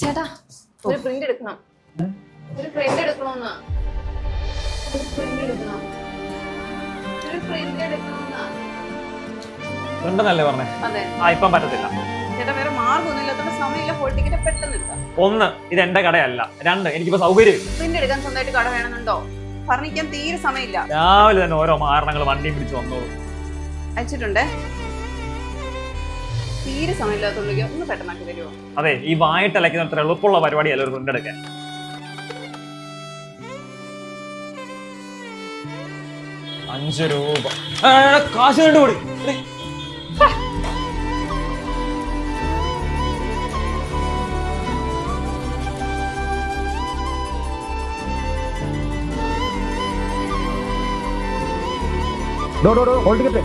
ചേട്ടാ ഒരു പ്രിന്റ് എടുക്കണം. ഒരു പ്രിന്റ് എടുക്കണമെന്ന്? ഒരു പ്രിന്റ് എടുക്കണം. ഒരു പ്രിന്റ് എടുക്കണമെന്നാ? ഉണ്ടെന്നല്ലേ പറഞ്ഞേ? അതെ. ആ ഇപ്പം പറ്റത്തില്ല. ചേട്ടാ വേറെ മാർഗമൊന്നും ഇല്ലാത്തോണ്ട് സമയമില്ല. ഹോൾ ടിക്കറ്റ് പെട്ടെന്ന് എടുക്കാം. ഒന്ന് ഇത് എന്റെ കടയല്ല. രണ്ട് എനിക്കിപ്പോ സൗകര്യം. പ്രിന്റ് എടുക്കാൻ സ്വന്തമായിട്ട് കട വേണമെന്നുണ്ടോ? പറഞ്ഞിരിക്കാൻ തീരെ സമയമില്ല. രാവിലെ തന്നെ ഓരോ മാരണങ്ങൾ വണ്ടിയും പിടിച്ച് വന്നോളൂ. അയച്ചിട്ടുണ്ടേ. തീരെ സമയമില്ലാത്തുള്ളൂ ഒന്ന് പെട്ടെന്നാക്കി തരുമോ അതെ ഈ വായിട്ടലയ്ക്കുന്ന അത്ര എളുപ്പമുള്ള പരിപാടിയല്ല ഒരു പ്രിന്റ് അഞ്ച് രൂപ. കാശ് കണ്ടുപിടി ഡോ ഡോ ഡോ ഹോൾഡ് ടിക്കറ്റ്